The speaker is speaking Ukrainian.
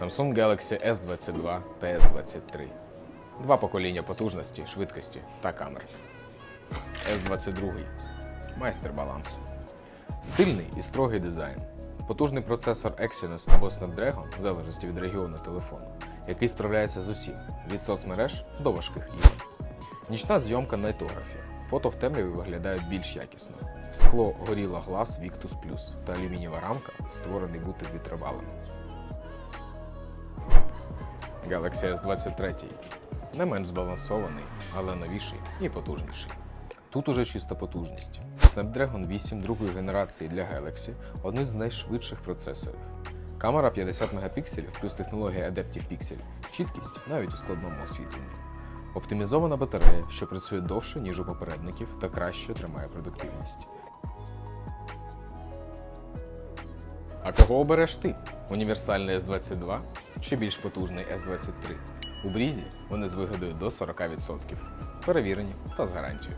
Samsung Galaxy S22 PS23. Два покоління потужності, швидкості та камер. S22. Майстер балансу. Стильний і строгий дизайн. Потужний процесор Exynos або Snapdragon, в залежності від регіону телефону, який справляється з усім від соцмереж до важких ігор. Нічна зйомка на етографі. Фото в темряві виглядають більш якісно. Скло Gorilla Glass Victus Plus та алюмінієва рамка створений бути витривалим. Galaxy S23 не менш збалансований, але новіший і потужніший. Тут уже чиста потужність. Snapdragon 8 другої генерації для Galaxy один з найшвидших процесорів. Камера 50 мегапікселів плюс технологія Adaptive Pixel. Чіткість навіть у складному освітленні. Оптимізована батарея, що працює довше, ніж у попередників, та краще тримає продуктивність. А кого обереш ти? Універсальний S22 чи більш потужний S23? У брізі вони з вигодою до 40%. Перевірені та з гарантією.